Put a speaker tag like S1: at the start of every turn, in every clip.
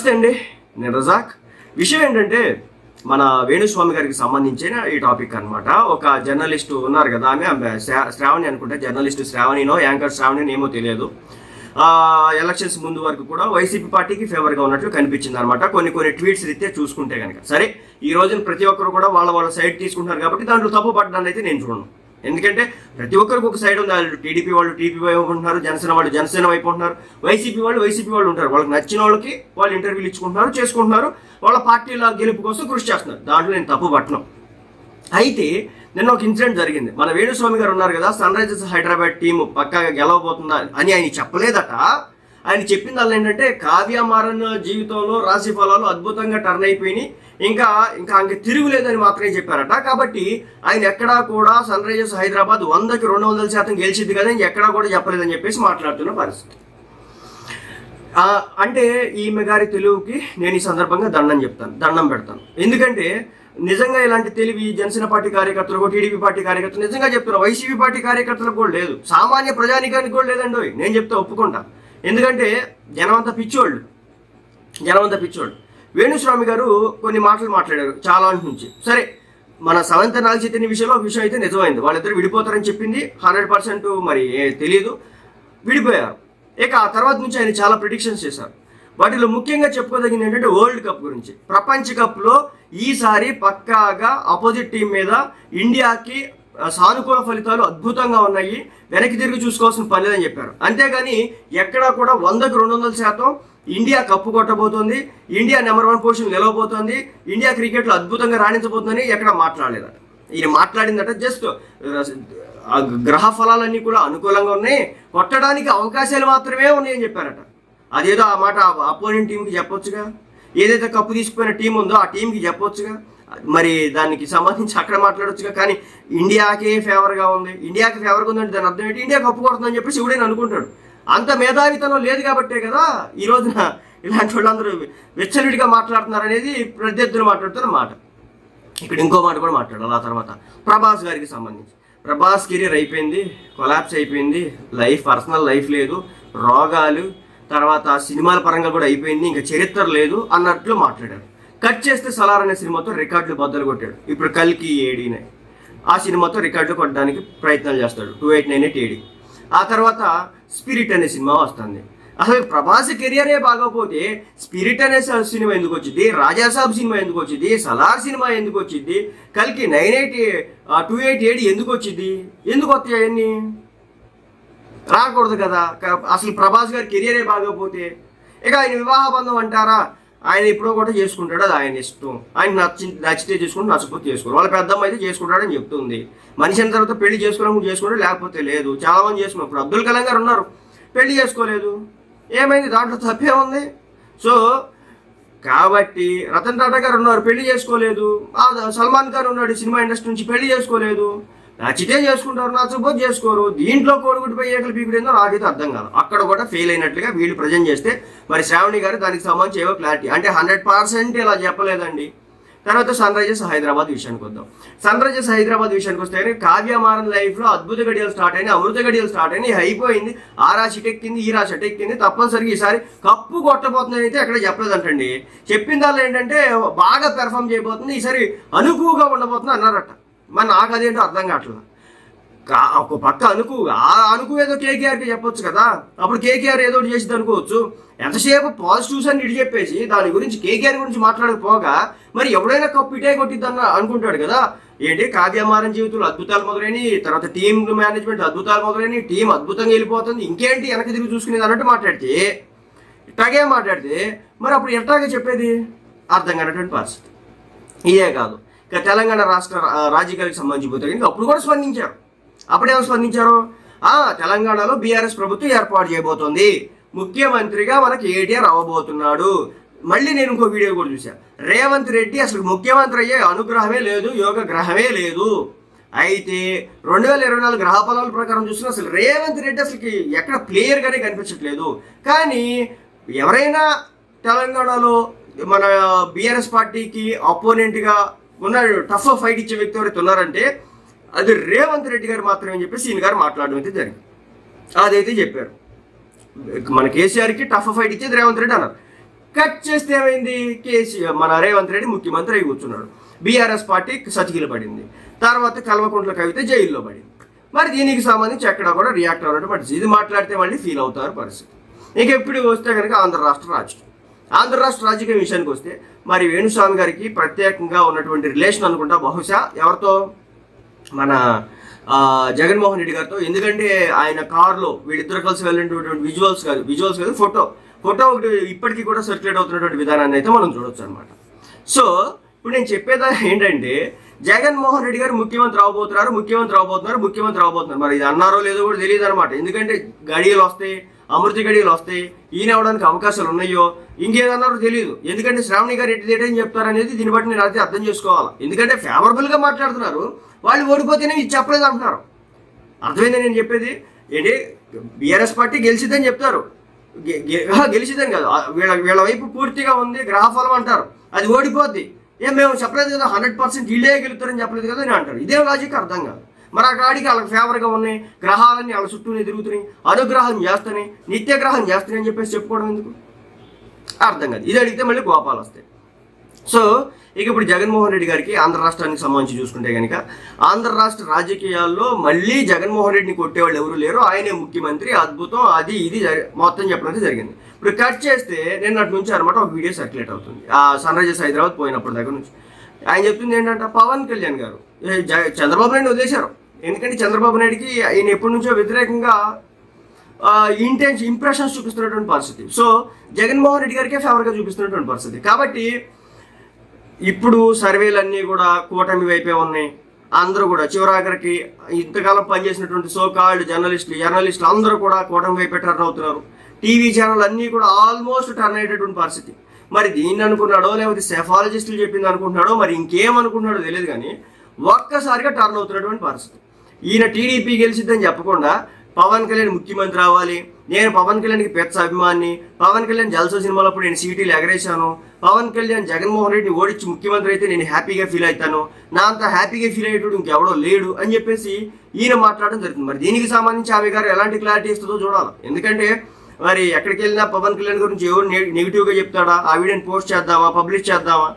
S1: నమస్తే అండి. నేను రజాక్. విషయం ఏంటంటే మన వేణుస్వామి గారికి సంబంధించిన ఈ టాపిక్ అన్నమాట. ఒక జర్నలిస్ట్ ఉన్నారు కదా ఆమె ఆమె శ్రా- శ్రావణి అనుకుంటే జర్నలిస్ట్ శ్రావణినో యాంకర్ శ్రావణి ఏమో తెలియదు. ఎలక్షన్స్ ముందు వరకు కూడా వైసీపీ పార్టీకి ఫేవర్గా ఉన్నట్లు కనిపించింది అనమాట కొన్ని కొన్ని ట్వీట్స్ రీత్యా చూసుకుంటే కనుక సరే ఈ రోజున ప్రతి ఒక్కరు కూడా వాళ్ళ వాళ్ళ సైడ్ తీసుకుంటున్నారు కాబట్టి దాంట్లో తప్పు పడ్డాన్ని అయితే నేను చూడను. ఎందుకంటే ప్రతి ఒక్కరికి ఒక సైడ్ ఉంది వాళ్ళు టీడీపీ వాళ్ళు టీడీపీ వైపు ఉంటున్నారు జనసేన వాళ్ళు జనసేన వైపు ఉంటున్నారు వైసీపీ వాళ్ళు వైసీపీ వాళ్ళు ఉంటారు. వాళ్ళకి నచ్చిన వాళ్ళకి వాళ్ళు ఇంటర్వ్యూలు ఇచ్చుకుంటున్నారు చేసుకుంటున్నారు. వాళ్ళ పార్టీల గెలుపు కోసం కృషి చేస్తున్నారు. దాంట్లో నేను తప్పు పట్టను. అయితే నిన్న ఒక ఇన్సిడెంట్ జరిగింది. మన వేణుస్వామి గారు ఉన్నారు కదా సన్ రైజర్స్ హైదరాబాద్ టీం పక్కాగా గెలవబోతుందా అని ఆయన చెప్పలేదట. ఆయన చెప్పింది ఏంటంటే కావ్య మారన్ జీవితంలో రాశి ఫలాలు అద్భుతంగా టర్న్ అయిపోయినాయి. ఇంకా ఇంకా అంక తిరుగులేదని మాత్రమే చెప్పారట. కాబట్టి ఆయన ఎక్కడా కూడా సన్ రైజర్స్ హైదరాబాద్ వందకి రెండు వందల శాతం గెలిచింది కదా ఎక్కడా కూడా చెప్పలేదని చెప్పేసి మాట్లాడుతున్న పరిస్థితి. అంటే ఈమె గారి తెలుగుకి నేను ఈ సందర్భంగా దండం చెప్తాను దండం పెడతాను. ఎందుకంటే నిజంగా ఇలాంటి తెలివి జనసేన పార్టీ కార్యకర్తలకు టీడీపీ పార్టీ కార్యకర్తలు నిజంగా చెప్తున్నారు. వైసీపీ పార్టీ కార్యకర్తలకు కూడా లేదు. సామాన్య ప్రజానికానికి కూడా లేదండి ఓయ్. నేను చెప్తే ఒప్పుకుంటా. ఎందుకంటే జనమంతా పిచ్చోళ్ళు. జనమంతా పిచ్చోళ్ళు. వేణుస్వామి గారు కొన్ని మాటలు మాట్లాడారు చాలా నుంచి. సరే మన సవంత నాగ చైతన్య విషయంలో విషయం అయితే నిజమైంది. వాళ్ళిద్దరు విడిపోతారని చెప్పింది హండ్రెడ్ పర్సెంట్ మరి తెలియదు విడిపోయారు. ఇక ఆ తర్వాత నుంచి ఆయన చాలా ప్రిడిక్షన్స్ చేశారు. వాటిలో ముఖ్యంగా చెప్పుకోదగింది ఏంటంటే వరల్డ్ కప్ గురించి. ప్రపంచ కప్లో ఈసారి పక్కాగా ఆపోజిట్ టీం మీద ఇండియాకి సానుకూల ఫలితాలు అద్భుతంగా ఉన్నాయి. వెనక్కి తిరిగి చూసుకోవాల్సిన పని లేదని చెప్పారు. అంతేగాని ఎక్కడా కూడా వందకు రెండు వందల శాతం ఇండియా కప్పు కొట్టబోతోంది. ఇండియా నెంబర్ వన్ పొజిషన్ నిలవబోతోంది. ఇండియా క్రికెట్లో అద్భుతంగా రాణించబోతుందని ఎక్కడ మాట్లాడలేదట ఈయన మాట్లాడిందట జస్ట్ గ్రహ ఫలాలన్నీ కూడా అనుకూలంగా ఉన్నాయి. కొట్టడానికి అవకాశాలు మాత్రమే ఉన్నాయని చెప్పారట. అదేదో ఆ మాట అపోనెంట్ టీంకి చెప్పొచ్చుగా? ఏదైతే కప్పు తీసుకుపోయిన టీం ఉందో ఆ టీంకి చెప్పొచ్చుగా? మరి దానికి సంబంధించి అక్కడ మాట్లాడొచ్చుగా కానీ ఇండియాకే ఫేవర్గా ఉంది. ఇండియాకి ఫేవర్గా ఉందంటే దాని అర్థం ఏంటి? ఇండియా కప్పు కొడుతుందని చెప్పి శివుడేని అనుకుంటాడు. అంత మేధావితనం లేదు కాబట్టే కదా ఈ రోజున ఇలాంటి వాళ్ళందరూ వెచ్చలుడిగా మాట్లాడుతున్నారు అనేది ప్రత్యర్థులు మాట్లాడుతున్న మాట. ఇక్కడ ఇంకో మాట కూడా మాట్లాడాలి ఆ తర్వాత. ప్రభాస్ గారికి సంబంధించి. ప్రభాస్ కెరీర్ అయిపోయింది కొలాప్స్ అయిపోయింది లైఫ్ పర్సనల్ లైఫ్ లేదు రోగాలు తర్వాత సినిమాల పరంగా కూడా అయిపోయింది ఇంకా చరిత్ర లేదు అన్నట్లు మాట్లాడారు. కట్ చేస్తే సలార్ అనే సినిమాతో రికార్డులు బద్దలు కొట్టాడు. ఇప్పుడు కల్కి ఏడీనే. ఆ సినిమాతో రికార్డులు కొట్టడానికి ప్రయత్నాలు చేస్తాడు. Two eight nine eight AD. ఆ తర్వాత స్పిరిట్ అనే సినిమా వస్తుంది. అసలు ప్రభాస్ కెరియరే బాగోపోతే స్పిరిట్ అనే సినిమా ఎందుకు వచ్చింది? రాజాసాబ్ సినిమా ఎందుకు వచ్చింది? సలార్ సినిమా ఎందుకు వచ్చింది? కలికి nine eight two eight AD ఎందుకు వచ్చింది? ఎందుకు వస్తాయి అవన్నీ? రాకూడదు కదా. అసలు ప్రభాస్ గారి కెరియరే బాగోపోతే ఇక ఆయన వివాహ బంధం అంటారా? ఆయన ఎప్పుడో కూడా చేసుకుంటాడు అది ఆయన ఇష్టం. ఆయన నచ్చి నచ్చితే చేసుకుంటే నచ్చకపోతే చేసుకోరు వాళ్ళ పెద్దమ్మ అయితే చేసుకుంటాడని చెప్తుంది. మనిషి అయిన తర్వాత పెళ్ళి చేసుకోవడం చేసుకుంటాడు లేకపోతే లేదు. చాలా మంది చేసుకున్నారు. ఇప్పుడు అబ్దుల్ కలాం గారు ఉన్నారు. పెళ్ళి చేసుకోలేదు. ఏమైంది? దాంట్లో తప్పే ఉంది. సో కాబట్టి రతన్ టాటా గారు ఉన్నారు. పెళ్ళి చేసుకోలేదు. సల్మాన్ ఖాన్ ఉన్నాడు సినిమా ఇండస్ట్రీ నుంచి. పెళ్ళి చేసుకోలేదు. నచ్చితే చేసుకుంటారు నచ్చకపోతే చేసుకోరు. దీంట్లో కోడిగుడ్డిపై ఏకలు పీకుడేందో నాకైతే అర్థం కాదు. అక్కడ కూడా ఫెయిల్ అయినట్లుగా వీళ్ళు ప్రజెంట్ చేస్తే మరి శ్రావణి గారు దానికి సంబంధించి ఏవో క్లారిటీ అంటే హండ్రెడ్ పర్సెంట్ ఇలా చెప్పలేదండి. తర్వాత సన్ రైజర్స్ హైదరాబాద్ విషయానికి వద్దాం. సన్ రైజర్స్ హైదరాబాద్ విషయానికి వస్తే కావ్యమారన్ లైఫ్లో అద్భుత గడియలు స్టార్ట్ అయినాయి అమృత గడియలు స్టార్ట్ అయినాయి అయిపోయింది. ఆ రాశి టెక్కింది ఈ రాశి టెక్కింది తప్పనిసరిగా ఈసారి కప్పు కొట్టబోతుందని అయితే ఎక్కడ చెప్పలేదంటండి. చెప్పిందల్లా ఏంటంటే బాగా పెర్ఫామ్ చేయబోతుంది ఈసారి అనుకువగా ఉండబోతుంది అన్నారట. మరి నాకు అదేంటో అర్థం కావట్లేదు. కా- ఒక పక్క అనుకు ఆ అనుకు ఏదో కేకేఆర్కి చెప్పొచ్చు కదా. అప్పుడు కేకేఆర్ ఏదో ఒకటి చేసింది అనుకోవచ్చు. ఎంతసేపు పాజిటివ్స్ అని ఇటు చెప్పేసి దాని గురించి కేకేఆర్ గురించి మాట్లాడకపోగా మరి ఎవడైనా కప్పు ఇటే కొట్టిద్దన్న అనుకుంటాడు కదా. ఏంటి? కావ్యమారన్ జీవితంలో అద్భుతాలు మొదలైనవి తర్వాత టీం మేనేజ్మెంట్ అద్భుతాలు మొదలైనవి టీం అద్భుతంగా వెళ్ళిపోతుంది ఇంకేంటి వెనక తిరిగి చూసుకునేది అన్నట్టు మాట్లాడితే ఇట్టాగే మాట్లాడితే మరి అప్పుడు ఎట్లాగే చెప్పేది? అర్థం కానటువంటి పరిస్థితి. ఇదే కాదు. ఇక తెలంగాణ రాష్ట్ర రాజకీయాలకు సంబంధించి పోతే కనుక అప్పుడు కూడా స్పందించారు. అప్పుడేమో స్పందించారు? ఆ తెలంగాణలో బీఆర్ఎస్ ప్రభుత్వం ఏర్పాటు చేయబోతోంది. ముఖ్యమంత్రిగా మనకి ఏటీఆర్ అవ్వబోతున్నాడు మళ్ళీ నేను ఇంకో వీడియో కూడా చూశాను రేవంత్ రెడ్డి అసలు ముఖ్యమంత్రి అయ్యే అనుగ్రహమే లేదు యోగ గ్రహమే లేదు. అయితే రెండు వేల ఇరవై నాలుగు గ్రహ ఫలాల ప్రకారం చూస్తున్నా అసలు రేవంత్ రెడ్డి అసలుకి ఎక్కడ ప్లేయర్గానే కనిపించట్లేదు. కానీ ఎవరైనా తెలంగాణలో మన బీఆర్ఎస్ పార్టీకి అపోనెంట్గా ఉన్నాడు. టఫ్ ఫైట్ ఇచ్చే వ్యక్తి ఎవరైతే ఉన్నారంటే అది రేవంత్ రెడ్డి గారు మాత్రమే అని చెప్పేసి ఈయన గారు మాట్లాడడం అయితే జరిగింది. అదైతే చెప్పారు. మన కేసీఆర్కి టఫ్ ఫైట్ ఇచ్చేది రేవంత్ రెడ్డి అన్నారు. కట్ చేస్తే ఏమైంది? కేసీఆర్ మన రేవంత్ రెడ్డి ముఖ్యమంత్రి అయి కూర్చున్నాడు. బీఆర్ఎస్ పార్టీ సతికిల పడింది. తర్వాత కల్వకుంట్ల కవిత జైల్లో పడింది. మరి దీనికి సంబంధించి ఎక్కడ కూడా రియాక్ట్ అవ్వడం పరిస్థితి. ఇది మాట్లాడితే మళ్ళీ ఫీల్ అవుతారు పరిస్థితి. ఇక ఇప్పుడు వస్తే కనుక ఆంధ్ర రాష్ట్ర రాజకీయం. ఆంధ్ర రాష్ట్ర రాజకీయ విషయానికి వస్తే మరి వేణుస్వామి గారికి ప్రత్యేకంగా ఉన్నటువంటి రిలేషన్ అనుకుంటా బహుశా ఎవరితో? మన జగన్మోహన్ రెడ్డి గారితో. ఎందుకంటే ఆయన కారులో వీళ్ళిద్దరు కలిసి వెళ్ళినటువంటి విజువల్స్ కాదు విజువల్స్ కాదు ఫోటో ఫోటో ఒకటి ఇప్పటికీ కూడా సర్క్యులేట్ అవుతున్నటువంటి విధానాన్ని అయితే మనం చూడొచ్చు అనమాట సో ఇప్పుడు నేను చెప్పేదా ఏంటంటే జగన్మోహన్ రెడ్డి గారు ముఖ్యమంత్రి అవబోతున్నారు ముఖ్యమంత్రి అవబోతున్నారు ముఖ్యమంత్రి అవబోతున్నారు. మరి ఇది అన్నారో లేదో కూడా తెలియదు అనమాట ఎందుకంటే గడియలు వస్తాయి అమృత గడియలు వస్తాయి ఈయన అవడానికి అవకాశాలు ఉన్నాయో ఇంకేదన్నారో తెలియదు. ఎందుకంటే శ్రావణి గారు ఎట్టి తేటని చెప్తారనేది దీన్ని బట్టి నేను అయితే అర్థం చేసుకోవాలి? ఎందుకంటే ఫేవరబుల్గా మాట్లాడుతున్నారు. వాళ్ళు ఓడిపోతేనే ఇది చెప్పలేదు అంటున్నారు. అర్థమైంది నేను చెప్పేది? ఏంటి? బీఆర్ఎస్ పార్టీ గెలిచిద్దని చెప్తారు. గె- గెలిచిద్దని కాదు. వీళ్ళ వీళ్ళ వైపు పూర్తిగా ఉంది గ్రహఫలం అంటారు. అది ఓడిపోద్ది. ఏం మేము చెప్పలేదు కదా హండ్రెడ్ పర్సెంట్ వీళ్ళే గెలుతారని చెప్పలేదు కదా అని అంటారు. ఇదే లాజిక్ అర్థం కాదు. మరి ఆ కాడికి వాళ్ళకి ఫేవర్గా ఉన్నాయి. గ్రహాలన్నీ వాళ్ళ చుట్టూనే తిరుగుతున్నాయి. అనుగ్రహం చేస్తున్నాయి. నిత్యగ్రహం చేస్తున్నాయి అని చెప్పేసి చెప్పుకోవడం ఎందుకు? అర్థం కాదు. ఇది అడిగితే మళ్ళీ కోపాలు వస్తాయి. సో ఇక ఇప్పుడు జగన్మోహన్ రెడ్డి గారికి ఆంధ్ర రాష్ట్రానికి సంబంధించి చూసుకుంటే కనుక ఆంధ్ర రాష్ట్ర రాజకీయాల్లో మళ్ళీ జగన్మోహన్ రెడ్డిని కొట్టేవాళ్ళు ఎవరు లేరు ఆయనే ముఖ్యమంత్రి. అద్భుతం. అది ఇది మొత్తం చెప్పడం జరిగింది. ఇప్పుడు కట్ చేస్తే నేను అటు నుంచి అనమాట ఒక వీడియో సర్క్యులేట్ అవుతుంది. ఆ సన్ రైజర్స్ హైదరాబాద్ పోయినప్పటి దగ్గర నుంచి. ఆయన చెప్తుంది ఏంటంటే పవన్ కళ్యాణ్ గారు జ- చంద్రబాబు నాయుడు వదిలేశారు. ఎందుకంటే చంద్రబాబు నాయుడికి ఆయన ఎప్పటి నుంచో వ్యతిరేకంగా ఇంటెన్స్ ఇంప్రెషన్స్ చూపిస్తున్నటువంటి పరిస్థితి. సో జగన్మోహన్ రెడ్డి గారికే ఫేవర్గా చూపిస్తున్నటువంటి పరిస్థితి. కాబట్టి ఇప్పుడు సర్వేలన్నీ కూడా కూటమి వైపే ఉన్నాయి. అందరూ కూడా చివరాఖరికి ఇంతకాలం పనిచేసినటువంటి సో జర్నలిస్టులు జర్నలిస్టులు అందరూ కూడా కూటమి వైపే టర్న్ అవుతున్నారు. టీవీ ఛానల్ అన్నీ కూడా ఆల్మోస్ట్ టర్న్ అయ్యేటటువంటి పరిస్థితి. మరి దీన్ని అనుకున్నాడో లేకపోతే సెఫాలజిస్టులు చెప్పింది అనుకుంటున్నాడో మరి ఇంకేం అనుకుంటున్నాడో తెలియదు కానీ ఒక్కసారిగా టర్న్ అవుతున్నటువంటి పరిస్థితి. ఈయన టీడీపీ గెలిచిద్దని చెప్పకుండా పవన్ కళ్యాణ్ ముఖ్యమంత్రి అవ్వాలి నేను పవన్ కళ్యాణ్కి పెద్ద అభిమాని. పవన్ కళ్యాణ్ జల్సో సినిమాలో అప్పుడు నేను సీటీలు ఎగరేశాను. పవన్ కళ్యాణ్ జగన్మోహన్ రెడ్డిని ఓడించి ముఖ్యమంత్రి అయితే నేను హ్యాపీగా ఫీల్ అవుతాను. నా అంత హ్యాపీగా ఫీల్ అయ్యేటోడు ఇంకెవడో లేడు అని చెప్పేసి ఈయన మాట్లాడడం జరుగుతుంది. మరి దీనికి సంబంధించి ఆమె గారు ఎలాంటి క్లారిటీ ఇస్తుందో చూడాలి. ఎందుకంటే మరి ఎక్కడికి వెళ్ళినా పవన్ కళ్యాణ్ గురించి ఎవరు నెగిటివ్గా చెప్తాడా? ఆ వీడియోని పోస్ట్ చేద్దామా? పబ్లిష్ చేద్దామా?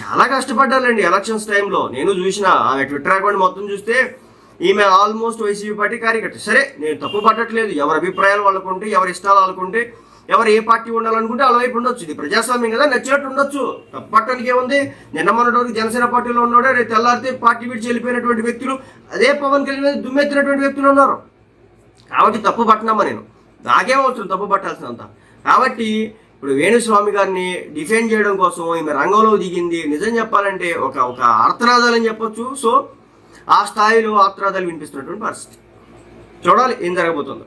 S1: చాలా కష్టపడ్డాలండి ఎలక్షన్స్ టైంలో. నేను చూసిన ఆమె ట్విట్టర్ అకౌంట్ మొత్తం చూస్తే ఈమె ఆల్మోస్ట్ వైసీపీ పార్టీ కార్యకర్త. సరే నేను తప్పు పట్టట్లేదు. ఎవరి అభిప్రాయాలు వాళ్ళకు ఉంటే ఎవరి ఇష్టాలు వాళ్ళకుంటే ఎవరు ఏ పార్టీ ఉండాలనుకుంటే వాళ్ళ వైపు ఉండొచ్చు. ఇది ప్రజాస్వామ్యం కదా నచ్చినట్టు ఉండొచ్చు. తప్పు పట్టడానికి ఏముంది? నిన్న మొన్నటి జనసేన పార్టీలో ఉన్నాడు రేపు తెల్లారితే పార్టీ విడిచి వెళ్ళిపోయినటువంటి వ్యక్తులు అదే పవన్ కళ్యాణ్ మీద దుమ్మెత్తినటువంటి వ్యక్తులు ఉన్నారు. కాబట్టి తప్పు పట్టినమ్మా నేను. నాకేం అవసరం తప్పు పట్టాల్సినంత. కాబట్టి ఇప్పుడు వేణుస్వామి గారిని డిఫెండ్ చేయడం కోసం ఈమె రంగంలో దిగింది. నిజం చెప్పాలంటే ఒక ఒక అర్థనాదాలని చెప్పొచ్చు. సో ఆ స్థాయిలో ఆత్రాదాలు వినిపిస్తున్నటువంటి పరిస్థితి. చూడాలి ఏం జరగబోతుందో.